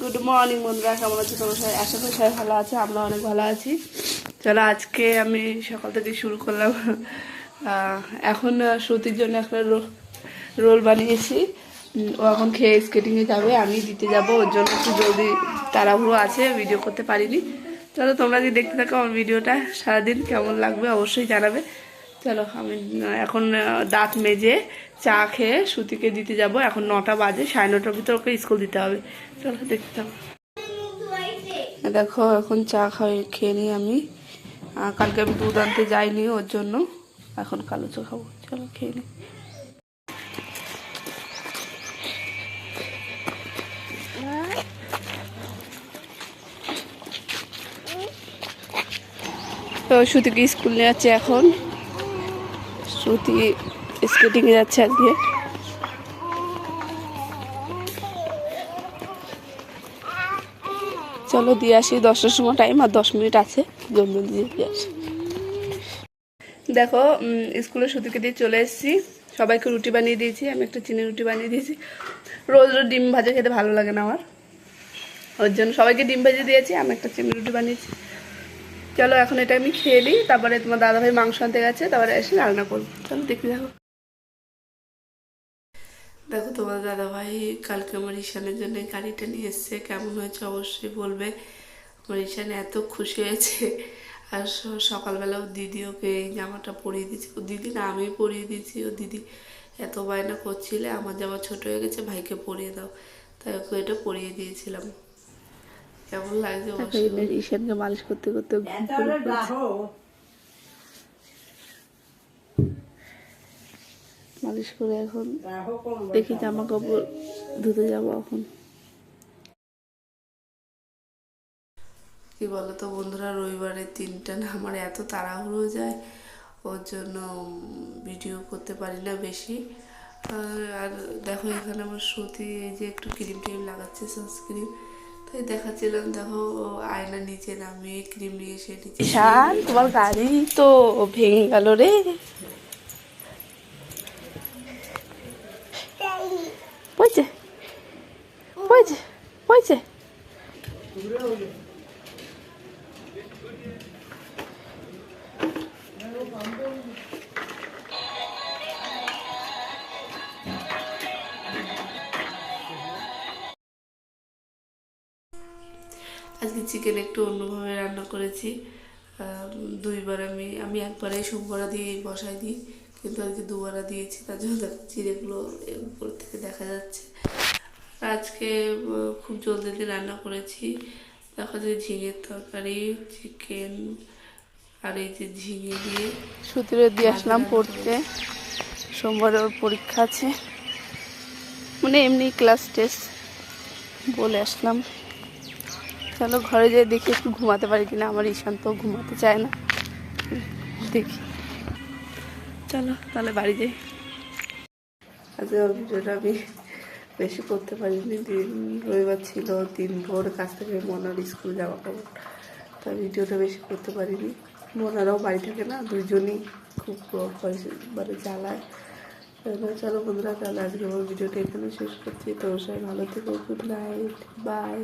Good morning বন্ধুরা, কেমন আছে তোমার সবাই? আশা করি সবাই ভালো আছে, আমরা অনেক ভালো আছি। চলো, আজকে আমি সকাল থেকে শুরু করলাম। এখন শ্রুতির জন্য একটা রোল বানিয়েছি। ও এখন খেয়ে স্কেটিংয়ে যাবে, আমি দিতে যাব, ওর জন্য একটু জলদি তাড়াহুড়ো আছে ভিডিও করতে পারিনি। চলো, তোমরা যদি দেখতে থাকো আমার ভিডিওটা, সারাদিন কেমন লাগবে অবশ্যই জানাবে। চলো, আমি এখন দাঁত মেজে চা খেয়ে সুতিকে দিতে যাব। এখন নটা বাজে, সাড়ে নটার ভিতর ওকে স্কুল দিতে হবে। চলো, দেখতে থাকো। দেখো, এখন চা খাই, খেয়ে নিই আমি। কালকে আমি দুধ আনতে যাইনি ওর জন্য। এখন কালো চা খাব। চলো, খেয়ে নিই। তো শ্রুতিকে স্কুল নিয়ে যাচ্ছে এখন। শ্রুতি স্কেটিংয়ে যাচ্ছে আজকে চলো দিয়ে আসি, দশটার সময় টাইম আর দশ মিনিট আছে। জলদি দিয়ে দিয়ে আসি। দেখো স্কুলে সুতিকে দিয়ে চলে এসেছি। সবাইকে রুটি বানিয়ে দিয়েছি, আমি একটা চিনি রুটি বানিয়ে দিয়েছি। রোজ রোজ ডিম ভাজা খেতে ভালো লাগে না আমার। ওর জন্য সবাইকে ডিম ভেজে দিয়েছি, আমি একটা চিনি রুটি বানিয়েছি। চলো, এখন এটা আমি খেয়ে নিই, তারপরে তোমার দাদাভাই মাংস আনতে গেছে, তারপরে এসে রান্না করব। চলো দেখি দেখো দেখো, তোমার দাদাভাই কালকে আমার ঈশানের জন্য গাড়িটা নিয়ে এসছে, কেমন হয়েছে অবশ্যই বলবে। আমার ঈশান এত খুশি হয়েছে। আর সকালবেলাও দিদি ওকে এই জামাটা পরিয়ে দিয়েছে। ও দিদি না, আমি পরিয়ে দিয়েছি। ও দিদি এত বায়না করছিলে, আমার জামা ছোট হয়ে গেছে, ভাইকে পরিয়ে দাও। তাই ওকে এটা পরিয়ে দিয়েছিলাম। কেমন লাগছে ঈশানকে মালিশ করতে করতে। মালিশ করে এখন। দেখি জামা কাপড় ধুতে যাব এখন। কি বলতো বন্ধুরা রবিবারে তিনটা না আমার এত তাড়াহুড়ো যায় ওর জন্য ভিডিও করতে পারি না বেশি। আর আর দেখো এখানে আমার শ্রুতি এই যে একটু ক্রিম টিম লাগাচ্ছে সানস্ক্রিন। তাই দেখাচ্ছিলাম দেখো ও আয়না নিচে নামিয়ে ক্রিম নিয়ে এসে নিচে শান তোমার গাড়ি তো ভেঙে গেল রে। পয়ছে পয়ছে পয়ছে আজকে চিকেন একটু অন্যভাবে রান্না করেছি। দুইবার আমি আমি একবারে সোমবারা দিয়ে বসাই দিই কিন্তু আজকে দুবারা দিয়েছি তার জন্য দেখো চিড়েগুলো উপর থেকে দেখা যাচ্ছে। আজকে খুব জলদি রান্না করেছি। দেখা যায় ঝিঙের তরকারি চিকেন আর এই যে ঝিঙে দিয়ে সুতিরে দিয়ে আসলাম পড়তে। সোমবারে ওর পরীক্ষা আছে। মানে এমনি ক্লাস টেস্ট বলে আসলাম। চলো ঘরে যেয়ে দেখি একটু ঘুমাতে পারি কিনা। আমার ঈশান তো ঘুমাতে চায় না। দেখি। চলো তাহলে বাড়ি যাই। আজকে ভিডিওটা আমি বেশি করতে পারিনি। দিন রবিবার ছিল, দিন ভোর কাছ থেকে মনার স্কুল যাওয়া কাপড় তাই ভিডিওটা বেশি করতে পারিনি। মনারাও বাড়ি থাকে না, দুজনই খুব মানে জ্বালায়। চলো বন্ধুরা, তাহলে আজকে আমার ভিডিওটা এখানে শেষ করছি। তো সবাই ভালো থেকো গুড নাইট বাই